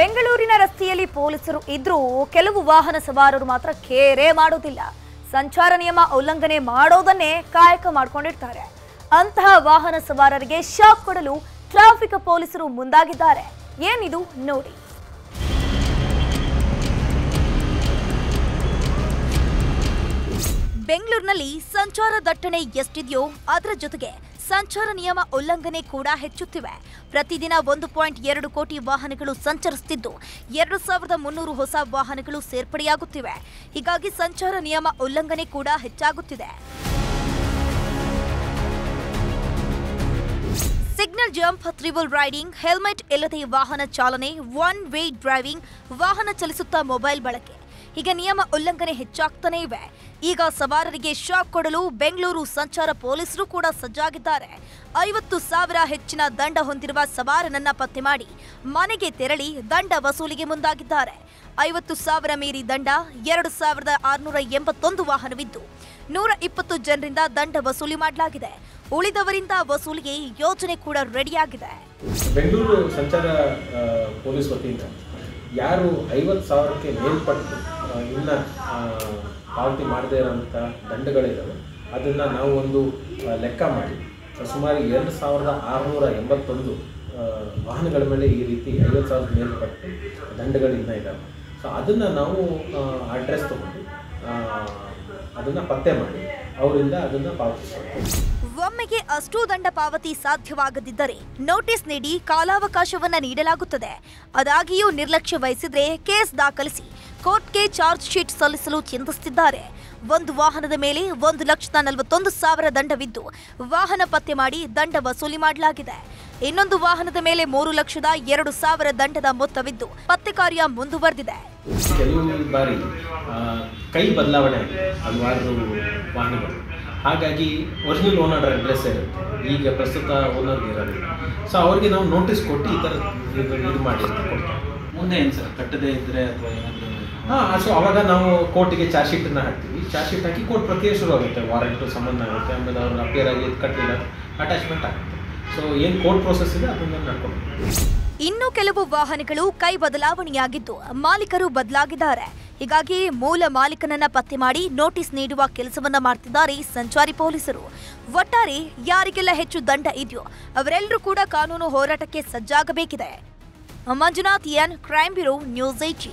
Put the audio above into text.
ಬೆಂಗಳೂರಿನ ರಸ್ತೆಯಲ್ಲಿ ಪೊಲೀಸರು ಇದ್ರೂ ಕೆಲವು ವಾಹನ ಸವಾರರು ಮಾತ್ರ ಕೇರೆ ಮಾಡೋದಿಲ್ಲ ಸಂಚಾರ ನಿಯಮ ಉಲ್ಲಂಘನೆ ಮಾಡೋದನ್ನೇ ಕಾಯಕ ಮಾಡಿಕೊಂಡಿರ್ತಾರೆ. ಅಂತಹ ವಾಹನ ಸವಾರರಿಗೆ ಶಾಕ್ ಕೊಡಲು ಟ್ರಾಫಿಕ್ ಪೊಲೀಸರು ಮುಂದಾಗಿದ್ದಾರೆ. ಏನಿದು ನೋಡಿ. ಬೆಂಗಳೂರಿನಲ್ಲಿ ಸಂಚಾರ ದಟ್ಟಣೆ ಎಷ್ಟಿದೆಯೋ ಅದರ ಜೊತೆಗೆ ಸಂಚಾರ ನಿಯಮ ಉಲ್ಲಂಘನೆ ಕೂಡ ಹೆಚ್ಚುತ್ತಿವೆ. ಪ್ರತಿದಿನ ಒಂದು ಪಾಯಿಂಟ್ ಎರಡು ಕೋಟಿ ವಾಹನಗಳು ಸಂಚರಿಸುತ್ತಿದ್ದು, ಎರಡು ಸಾವಿರದ ಮುನ್ನೂರು ಹೊಸ ವಾಹನಗಳು ಸೇರ್ಪಡೆಯಾಗುತ್ತಿವೆ. ಹೀಗಾಗಿ ಸಂಚಾರ ನಿಯಮ ಉಲ್ಲಂಘನೆ ಕೂಡ ಹೆಚ್ಚಾಗುತ್ತಿದೆ. Signal jump, triple riding, helmet ಇಲ್ಲದೆ ವಾಹನ ಚಾಲನೆ, ಒನ್ ವೇ ಡ್ರೈವಿಂಗ್, ವಾಹನ ಚಲಿಸುತ್ತಾ ಮೊಬೈಲ್ ಬಳಕೆ. ಹೀಗೆ ನಿಯಮ ಉಲ್ಲಂಘನೆ ಹೆಚ್ಚಾಗ್ತಾನೇ ಇವೆ. ಈಗ ಸವಾರರಿಗೆ ಶಾಕ್ ಕೊಡಲು ಬೆಂಗಳೂರು ಸಂಚಾರ ಪೊಲೀಸರು ಕೂಡ ಸಜ್ಜಾಗಿದ್ದಾರೆ. ಐವತ್ತು ಸಾವಿರ ಹೆಚ್ಚಿನ ದಂಡ ಹೊಂದಿರುವ ಸವಾರನನ್ನ ಪತ್ತೆ ಮಾಡಿ ಮನೆಗೆ ತೆರಳಿ ದಂಡ ವಸೂಲಿಗೆ ಮುಂದಾಗಿದ್ದಾರೆ. ಐವತ್ತು ಸಾವಿರ ಮೀರಿ ದಂಡ, ಎರಡು ಸಾವಿರದ ಆರುನೂರ ಎಂಬತ್ತೊಂದು ವಾಹನವಿದ್ದು, ನೂರ ಇಪ್ಪತ್ತು ಜನರಿಂದ ದಂಡ ವಸೂಲಿ ಮಾಡಲಾಗಿದೆ. ಉಳಿದವರಿಂದ ವಸೂಲಿಗೆ ಯೋಜನೆ ಕೂಡ ರೆಡಿಯಾಗಿದೆ. ಬೆಂಗಳೂರು ಸಂಚಾರ ಪೊಲೀಸ್ ವತಿಯಿಂದ ಯಾರು ಐವತ್ತು ಸಾವಿರಕ್ಕೆ ಮೇಲ್ಪಟ್ಟು ಇನ್ನು ಪಾವತಿ ಮಾಡದೇ ಇರೋಂಥ ದಂಡಗಳಿದ್ದಾವೆ ಅದನ್ನು ನಾವು ಒಂದು ಲೆಕ್ಕ ಮಾಡಿ. ಸುಮಾರು ಎರಡು ಸಾವಿರದ ಆರುನೂರ ಎಂಬತ್ತೊಂದು ವಾಹನಗಳ ಮೇಲೆ ಈ ರೀತಿ ಐವತ್ತು ಸಾವಿರದ ಮೇಲ್ಪಟ್ಟು ದಂಡಗಳಿಂದ ಇದ್ದಾವೆ ಸೊ ಅದನ್ನು ನಾವು ಅಡ್ರೆಸ್ ತೊಗೊಂಡು ಅದನ್ನು ಪತ್ತೆ ಮಾಡಿ. ಅವರಿಂದ ಅದನ್ನು ಪಾವತಿಸ್ತೀವಿ ಒಮ್ಮೆಗೆ ಅಷ್ಟೂ ದಂಡ ಪಾವತಿ ಸಾಧ್ಯವಾಗದಿದ್ದರೆ ನೋಟಿಸ್ ನೀಡಿ ಕಾಲಾವಕಾಶವನ್ನ ನೀಡಲಾಗುತ್ತದೆ. ಅದಾಗಿಯೂ ನಿರ್ಲಕ್ಷ್ಯ ವಹಿಸಿದ್ರೆ ಕೇಸ್ ದಾಖಲಿಸಿ ಕೋರ್ಟ್ಗೆ ಚಾರ್ಜ್ ಶೀಟ್ ಸಲ್ಲಿಸಲು ಚಿಂತಿಸುತ್ತಿದ್ದಾರೆ. ಒಂದು ವಾಹನದ ಮೇಲೆ ಒಂದು ಲಕ್ಷದ ನಲವತ್ತೊಂದು ಸಾವಿರ ದಂಡವಿದ್ದು, ವಾಹನ ಪತ್ತೆ ಮಾಡಿ ದಂಡ ವಸೂಲಿ ಮಾಡಲಾಗಿದೆ. ಇನ್ನೊಂದು ವಾಹನದ ಮೇಲೆ ಮೂರು ಲಕ್ಷದ ಎರಡು ಸಾವಿರ ದಂಡದ ಮೊತ್ತವಿದ್ದು, ಪತ್ತೆ ಕಾರ್ಯ ಮುಂದುವರೆದಿದೆ. ಕೈ ಬದಲಾವಣೆ ಹಾಗಾಗಿ ಒರಿಜಿನಲ್ ಓನರ್ ಅಡ್ರೆಸ್ ಇರುತ್ತೆ. ಈಗ ಪ್ರಸ್ತುತ ಓನರ್ ಇರೋದಿಲ್ಲ. ಸೊ ಅವ್ರಿಗೆ ನಾವು ನೋಟಿಸ್ ಕೊಟ್ಟು ಈ ಥರ ಇದು ಮಾಡಿ ಕೊಡ್ತಾರೆ. ಮುಂದೆ ಏನು ಸರ್? ಕಟ್ಟದೇ ಇದ್ದರೆ ಅಥವಾ ಏನಾದರೂ ಹಾಂ ಸೊ ಅವಾಗ ನಾವು ಕೋರ್ಟಿಗೆ ಚಾರ್ಜ್ ಶೀಟನ್ನು ಹಾಕ್ತೀವಿ. ಚಾರ್ಜ್ ಶೀಟ್ ಹಾಕಿ ಕೋರ್ಟ್ ಪ್ರಕ್ರಿಯೆ ಶುರು ಆಗುತ್ತೆ ವಾರಂಟು ಸಂಬಂಧ ಆಗುತ್ತೆ. ಆಮೇಲೆ ಅವ್ರು ಅಪಿಯರ್ ಆಗಿ ಇದು ಕಟ್ಟಲಿಲ್ಲ ಅಟ್ಯಾಚ್ಮೆಂಟ್ ಆಗುತ್ತೆ. ಸೊ ಏನು ಕೋರ್ಟ್ ಪ್ರೋಸೆಸ್ ಇದೆ ಅದನ್ನು ನಡ್ಕೊಂಡು ಇನ್ನು ಕೆಲವು ವಾಹನಗಳು ಕೈ ಬದಲಾವಣೆಯಾಗಿದ್ದು ಮಾಲೀಕರು ಬದಲಾಗಿದ್ದಾರೆ. ಹೀಗಾಗಿ ಮೂಲ ಮಾಲೀಕನನ್ನ ಪತ್ತೆ ಮಾಡಿ ನೋಟಿಸ್ ನೀಡುವ ಕೆಲಸವನ್ನ ಮಾಡ್ತಿದ್ದಾರೆ ಸಂಚಾರಿ ಪೊಲೀಸರು. ಒಟ್ಟಾರೆ ಯಾರಿಗೆಲ್ಲ ಹೆಚ್ಚು ದಂಡ ಇದೆಯೋ ಅವರೆಲ್ಲರೂ ಕೂಡ ಕಾನೂನು ಹೋರಾಟಕ್ಕೆ ಸಜ್ಜಾಗಬೇಕಿದೆ. Manjunath N. Crime bureau news eighty